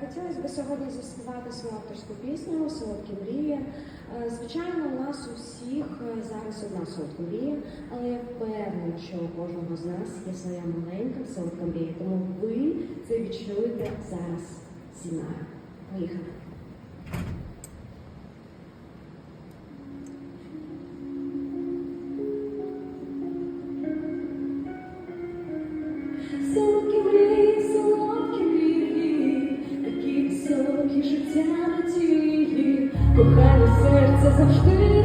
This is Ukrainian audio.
хотілося б сьогодні заспівати свою авторську пісню Солодкі мрії. Е, Звичайно, у нас у всіх е, зараз одна солодка мрія, але я впевнена, що у кожного з нас є своя маленька солодка мрія. Тому ви це відчуєте зараз зі. Поїхали! тішиться надії, кохане серце завжди.